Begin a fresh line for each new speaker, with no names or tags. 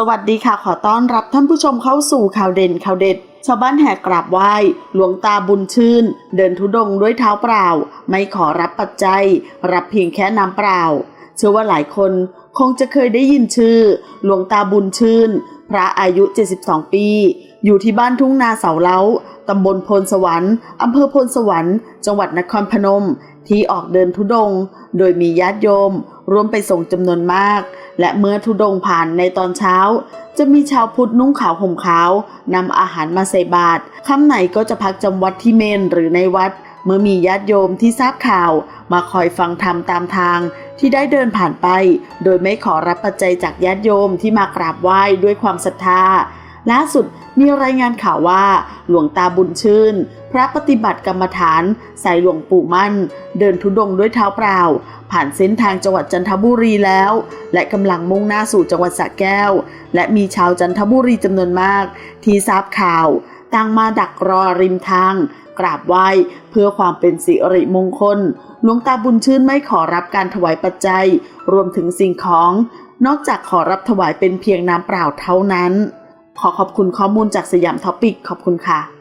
สวัสดีค่ะขอต้อนรับท่านผู้ชมเข้าสู่ข่าวเด่นข่าวเด็ด ชาวบ้านแห่กราบไหว้ หลวงตาบุญชื่น เดินทุดงด้วยเท้าเปล่า ไม่ขอรับปัจจัย รับเพียงแค่น้ำเปล่า เชื่อว่าหลายคนคงจะเคยได้ยินชื่อ หลวงตาบุญชื่น พระอายุ 72 ปี อยู่ที่บ้านทุ่งนาเสาเล้าตำบลพลสวรรค์อำเภอพลสวรรค์ จังหวัดนครพนม ที่ออกเดินทุดงค์โดยมีญาติโยมร่วมไปส่งจำนวนมาก และเมื่อทุดงค์ผ่านในตอนเช้า จะมีชาวพุทธนุ่งขาวห่มขาวนำอาหารมาใส่บาตรค่ำไหนก็จะพักจำวัดที่เมนหรือในวัด เมื่อมีญาติโยมที่ทราบข่าวมาคอยฟังธรรมตามทางที่ได้เดินผ่านไป โดยไม่ขอรับปัจจัยจากญาติโยมที่มากราบไหว้ด้วยความศรัทธาล่าสุดมีรายงานข่าวว่า หลวงตาบุญชื่น พระปฏิบัติกรรมฐานสายหลวงปู่มั่น เดินทุดงค์ด้วยเท้าเปล่า ผ่านเส้นทางจังหวัดจันทบุรีแล้ว และกำลังมุ่งหน้าสู่จังหวัดสระแก้ว และมีชาวจันทบุรีจำนวนมาก ที่ทราบข่าว ต่างมาดักรอริมทาง กราบไหว้เพื่อความเป็นสิริมงคล หลวงตาบุญชื่นไม่ขอรับการถวายปัจจัย รวมถึงสิ่งของ นอกจากขอรับถวายเป็นเพียงน้ำเปล่าเท่านั้น ขอขอบคุณข้อมูลจากสยามท็อปิกขอบคุณค่ะ